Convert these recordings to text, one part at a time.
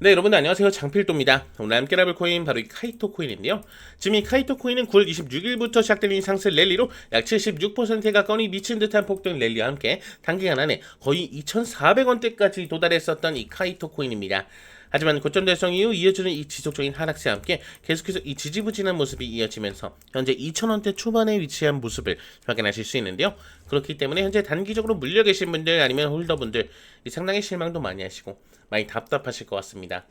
네 여러분들 안녕하세요. 장필도입니다. 오늘 함께 라볼 코인 바로 이 카이토 코인인데요. 지금 이 카이토 코인은 9월 26일부터 시작된 상승 랠리로 약 76%에 가까운 이 미친 듯한 폭등 랠리와 함께 단기간 안에 거의 2,400원대까지 도달했었던 이 카이토 코인입니다 하지만 고점 달성 이후 이어지는 이 지속적인 하락세와 함께 계속해서 이 지지부진한 모습이 이어지면서 현재 2,000원대 초반에 위치한 모습을 확인하실 수 있는데요. 그렇기 때문에 현재 단기적으로 물려 계신 분들 아니면 홀더분들 이 상당히 실망도 많이 하시고 많이 답답하실 것 같습니다.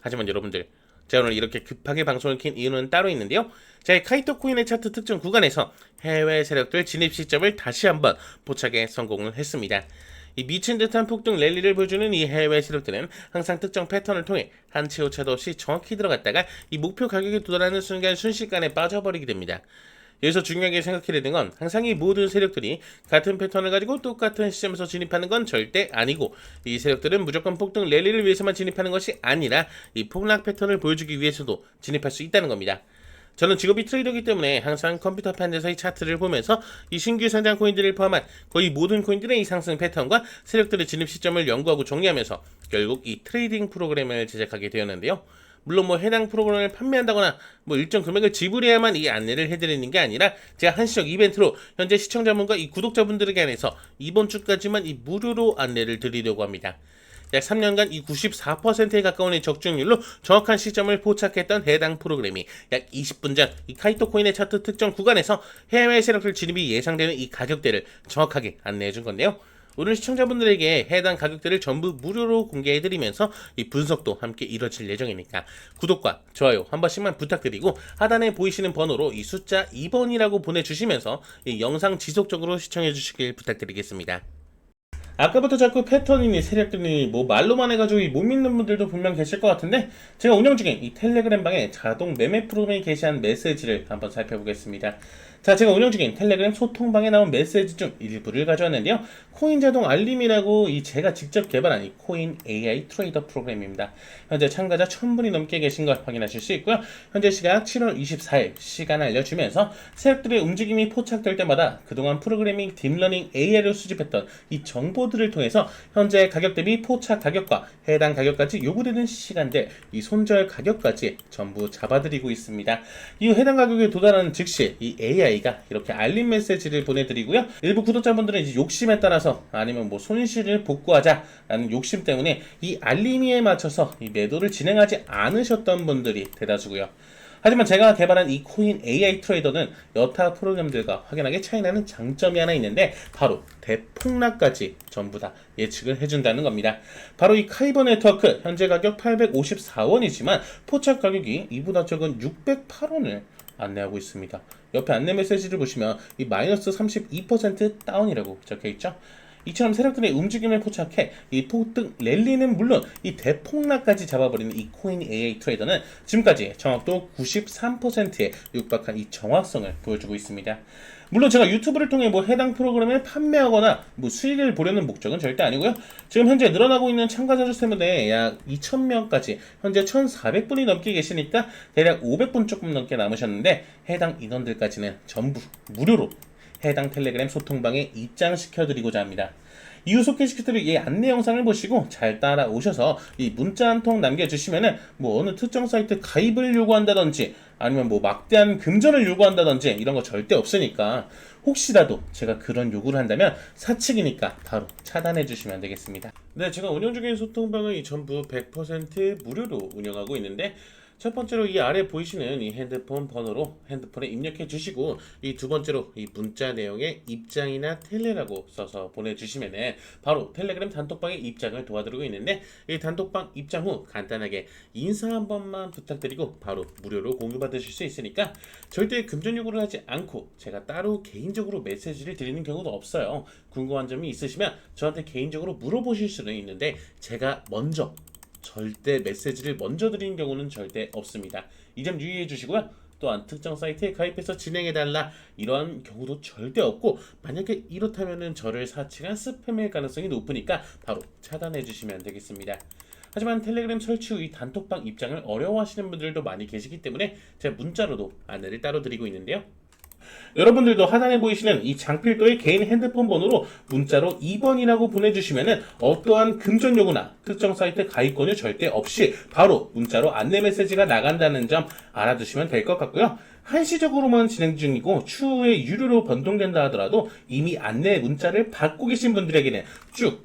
하지만 여러분들 제가 오늘 이렇게 급하게 방송을 킨 이유는 따로 있는데요. 제 카이토 코인의 차트 특정 구간에서 해외 세력들 진입 시점을 다시 한번 포착에 성공을 했습니다. 이 미친 듯한 폭등 랠리를 보여주는 이 해외 세력들은 항상 특정 패턴을 통해 한치 오차도 없이 정확히 들어갔다가 이 목표 가격에 도달하는 순간 순식간에 빠져버리게 됩니다. 여기서 중요하게 생각해야 되는 건 항상 이 모든 세력들이 같은 패턴을 가지고 똑같은 시점에서 진입하는 건 절대 아니고 이 세력들은 무조건 폭등 랠리를 위해서만 진입하는 것이 아니라 이 폭락 패턴을 보여주기 위해서도 진입할 수 있다는 겁니다. 저는 직업이 트레이더이기 때문에 항상 컴퓨터 판에서의 차트를 보면서 이 신규 상장 코인들을 포함한 거의 모든 코인들의 이 상승 패턴과 세력들의 진입 시점을 연구하고 정리하면서 결국 이 트레이딩 프로그램을 제작하게 되었는데요. 물론 뭐 해당 프로그램을 판매한다거나 뭐 일정 금액을 지불해야만 이 안내를 해드리는 게 아니라 제가 한시적 이벤트로 현재 시청자분과 이 구독자분들에게 한해서 이번 주까지만 이 무료로 안내를 드리려고 합니다. 약 3년간 이 94%에 가까운 이 적중률로 정확한 시점을 포착했던 해당 프로그램이 약 20분 전이 카이토 코인의 차트 특정 구간에서 해외 세력들 진입이 예상되는 이 가격대를 정확하게 안내해 준 건데요. 오늘 시청자분들에게 해당 가격대를 전부 무료로 공개해드리면서 이 분석도 함께 이뤄질 예정이니까 구독과 좋아요 한 번씩만 부탁드리고 하단에 보이시는 번호로 이 숫자 2번이라고 보내주시면서 이 영상 지속적으로 시청해 주시길 부탁드리겠습니다. 아까부터 자꾸 패턴이니 세력들이니 뭐 말로만 해가지고 못 믿는 분들도 분명 계실 것 같은데 제가 운영 중인 이 텔레그램 방에 자동 매매 프로그램이 게시한 메시지를 한번 살펴보겠습니다. 자, 제가 운영 중인 텔레그램 소통방에 나온 메시지 중 일부를 가져왔는데요. 코인 자동 알림이라고 이 제가 직접 개발한 이 코인 AI 트레이더 프로그램입니다. 현재 참가자 1000분이 넘게 계신 걸 확인하실 수 있고요. 현재 시각 7월 24일 시간 알려주면서 세력들의 움직임이 포착될 때마다 그동안 프로그래밍 딥러닝 AI를 수집했던 이 정보들을 통해서 현재 가격 대비 포착 가격과 해당 가격까지 요구되는 시간대 이 손절 가격까지 전부 잡아드리고 있습니다. 이후 해당 가격에 도달하는 즉시 이 AI 가 이렇게 알림 메시지를 보내드리고요. 일부 구독자분들은 이제 욕심에 따라서 아니면 뭐 손실을 복구하자라는 욕심 때문에 이 알림이에 맞춰서 이 매도를 진행하지 않으셨던 분들이 대다수고요. 하지만 제가 개발한 이 코인 AI 트레이더는 여타 프로그램들과 확연하게 차이나는 장점이 하나 있는데 바로 대폭락까지 전부 다 예측을 해준다는 겁니다. 바로 이 카이버 네트워크 현재 가격 854원이지만 포착 가격이 이보다 적은 608원을 안내하고 있습니다. 옆에 안내 메시지를 보시면 이 마이너스 32% 다운이라고 적혀 있죠. 이처럼 세력들의 움직임을 포착해 이 폭등 랠리는 물론 이 대폭락까지 잡아버리는 이 코인 AI 트레이더는 지금까지 정확도 93%에 육박한 이 정확성을 보여주고 있습니다. 물론 제가 유튜브를 통해 뭐 해당 프로그램을 판매하거나 뭐 수익을 보려는 목적은 절대 아니고요. 지금 현재 늘어나고 있는 참가자 수 때문에 약 2,000명까지 현재 1,400분이 넘게 계시니까 대략 500분 조금 넘게 남으셨는데 해당 인원들까지는 전부 무료로 해당 텔레그램 소통방에 입장시켜드리고자 합니다. 이후 소개시켜드릴 이 안내 영상을 보시고 잘 따라오셔서 이 문자 한 통 남겨주시면은 뭐 어느 특정 사이트 가입을 요구한다든지 아니면 뭐 막대한 금전을 요구한다든지 이런 거 절대 없으니까 혹시라도 제가 그런 요구를 한다면 사측이니까 바로 차단해 주시면 되겠습니다. 네, 제가 운영 중인 소통방은 이 전부 100% 무료로 운영하고 있는데 첫 번째로 이 아래 보이시는 이 핸드폰 번호로 핸드폰에 입력해 주시고 이 두 번째로 이 문자 내용에 입장이나 텔레라고 써서 보내주시면은 바로 텔레그램 단톡방에 입장을 도와드리고 있는데 이 단톡방 입장 후 간단하게 인사 한 번만 부탁드리고 바로 무료로 공유 받으실 수 있으니까 절대 금전 요구를 하지 않고 제가 따로 개인적으로 메시지를 드리는 경우도 없어요. 궁금한 점이 있으시면 저한테 개인적으로 물어보실 수는 있는데 제가 먼저 절대 메시지를 먼저 드리는 경우는 절대 없습니다. 이 점 유의해 주시고요. 또한 특정 사이트에 가입해서 진행해달라 이러한 경우도 절대 없고 만약에 이렇다면은 저를 사칭한 스팸일 가능성이 높으니까 바로 차단해 주시면 되겠습니다. 하지만 텔레그램 설치 후 이 단톡방 입장을 어려워하시는 분들도 많이 계시기 때문에 제가 문자로도 안내를 따로 드리고 있는데요. 여러분들도 하단에 보이시는 이 장필도의 개인 핸드폰 번호로 문자로 2번이라고 보내주시면은 어떠한 금전 요구나 특정 사이트 가입권유 절대 없이 바로 문자로 안내 메시지가 나간다는 점 알아두시면 될 것 같고요. 한시적으로만 진행 중이고 추후에 유료로 변동된다 하더라도 이미 안내 문자를 받고 계신 분들에게는 쭉